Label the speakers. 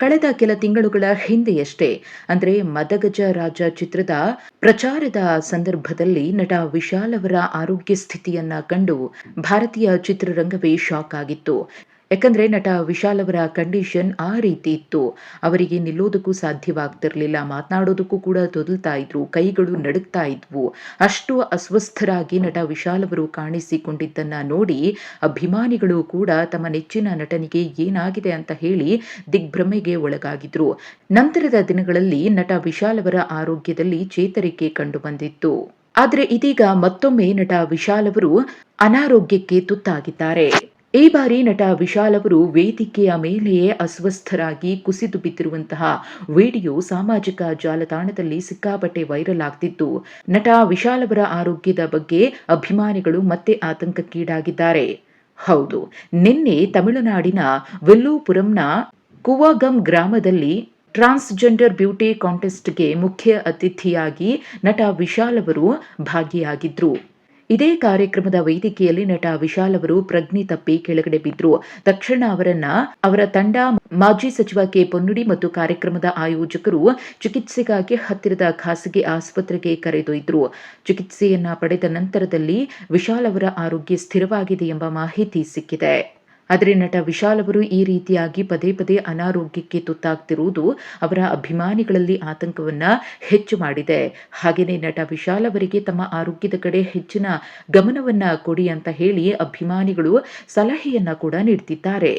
Speaker 1: ಕಳೆದ ಕೆಲ ತಿಂಗಳುಗಳ ಹಿಂದೆಯಷ್ಟೇ, ಅಂದ್ರೆ ಮದಗಜ ರಾಜ ಚಿತ್ರದ ಪ್ರಚಾರದ ಸಂದರ್ಭದಲ್ಲಿ ನಟ ವಿಶಾಲ್ ಅವರ ಆರೋಗ್ಯ ಸ್ಥಿತಿಯನ್ನ ಕಂಡು ಭಾರತೀಯ ಚಿತ್ರರಂಗವೇ ಶಾಕ್ ಆಗಿತ್ತು. ಯಾಕಂದ್ರೆ ನಟ ವಿಶಾಲ್ ಅವರ ಕಂಡೀಷನ್ ಆ ರೀತಿ ಇತ್ತು. ಅವರಿಗೆ ನಿಲ್ಲೋದಕ್ಕೂ ಸಾಧ್ಯವಾಗ್ತಿರ್ಲಿಲ್ಲ, ಮಾತನಾಡೋದಕ್ಕೂ ಕೂಡ ತೊದಲ್ತಾ ಇದ್ರು, ಕೈಗಳು ನಡುಕ್ತಾ ಇದ್ವು. ಅಷ್ಟು ಅಸ್ವಸ್ಥರಾಗಿ ನಟ ವಿಶಾಲ್ ಅವರು ಕಾಣಿಸಿಕೊಂಡಿದ್ದನ್ನ ನೋಡಿ ಅಭಿಮಾನಿಗಳು ಕೂಡ ತಮ್ಮ ನೆಚ್ಚಿನ ನಟನಿಗೆ ಏನಾಗಿದೆ ಅಂತ ಹೇಳಿ ದಿಗ್ಭ್ರಮೆಗೆ ಒಳಗಾಗಿದ್ರು. ನಂತರದ ದಿನಗಳಲ್ಲಿ ನಟ ವಿಶಾಲ್ ಅವರ ಆರೋಗ್ಯದಲ್ಲಿ ಚೇತರಿಕೆ ಕಂಡು ಬಂದಿತ್ತು. ಆದರೆ ಇದೀಗ ಮತ್ತೊಮ್ಮೆ ನಟ ವಿಶಾಲ್ ಅವರು ಅನಾರೋಗ್ಯಕ್ಕೆ ತುತ್ತಾಗಿದ್ದಾರೆ. ಈ ಬಾರಿ ನಟ ವಿಶಾಲ್ ಅವರು ವೇದಿಕೆಯ ಮೇಲೆಯೇ ಅಸ್ವಸ್ಥರಾಗಿ ಕುಸಿದು ಬಿದ್ದಿರುವಂತಹ ವಿಡಿಯೋ ಸಾಮಾಜಿಕ ಜಾಲತಾಣದಲ್ಲಿ ಸಿಕ್ಕಾಪಟ್ಟೆ ವೈರಲ್ ಆಗ್ತಿದ್ದು ನಟ ವಿಶಾಲ್ ಅವರ ಆರೋಗ್ಯದ ಬಗ್ಗೆ ಅಭಿಮಾನಿಗಳು ಮತ್ತೆ ಆತಂಕಕ್ಕೀಡಾಗಿದ್ದಾರೆ. ಹೌದು, ನಿನ್ನೆ ತಮಿಳುನಾಡಿನ ವೆಲ್ಲೂಪುರಂನ ಕುವಾಗಂ ಗ್ರಾಮದಲ್ಲಿ ಟ್ರಾನ್ಸ್ಜೆಂಡರ್ ಬ್ಯೂಟಿ ಕಾಂಟೆಸ್ಟ್ಗೆ ಮುಖ್ಯ ಅತಿಥಿಯಾಗಿ ನಟ ವಿಶಾಲ್ ಅವರು ಭಾಗಿಯಾಗಿದ್ರು. ಇದೇ ಕಾರ್ಯಕ್ರಮದ ವೇದಿಕೆಯಲ್ಲಿ ನಟ ವಿಶಾಲ್ ಅವರು ಪ್ರಜ್ಞೆ ತಪ್ಪಿ ಕೆಳಗಡೆ ಬಿದ್ರು. ತಕ್ಷಣ ಅವರನ್ನ ಅವರ ತಂಡ, ಮಾಜಿ ಸಚಿವ ಕೆ ಪೊನ್ನುಡಿ ಮತ್ತು ಕಾರ್ಯಕ್ರಮದ ಆಯೋಜಕರು ಚಿಕಿತ್ಸೆಗಾಗಿ ಹತ್ತಿರದ ಖಾಸಗಿ ಆಸ್ಪತ್ರೆಗೆ ಕರೆದೊಯ್ದರು. ಚಿಕಿತ್ಸೆಯನ್ನ ಪಡೆದ ನಂತರದಲ್ಲಿ ವಿಶಾಲ್ ಅವರ ಆರೋಗ್ಯ ಸ್ಥಿರವಾಗಿದೆ ಎಂಬ ಮಾಹಿತಿ ಸಿಕ್ಕಿದೆ. ಆದರೆ ನಟ ವಿಶಾಲ್ ಅವರು ಈ ರೀತಿಯಾಗಿ ಪದೇ ಪದೇ ಅನಾರೋಗ್ಯಕ್ಕೆ ತುತ್ತಾಗ್ತಿರುವುದು ಅವರ ಅಭಿಮಾನಿಗಳಲ್ಲಿ ಆತಂಕವನ್ನ ಹೆಚ್ಚು ಮಾಡಿದೆ. ಹಾಗೆಯೇ ನಟ ವಿಶಾಲ್ ಅವರಿಗೆ ತಮ್ಮ ಆರೋಗ್ಯದ ಕಡೆ ಹೆಚ್ಚಿನ ಗಮನವನ್ನ ಕೊಡಿ ಅಂತ ಹೇಳಿ ಅಭಿಮಾನಿಗಳು ಸಲಹೆಯನ್ನ ಕೂಡ ನೀಡ್ತಿದ್ದಾರೆ.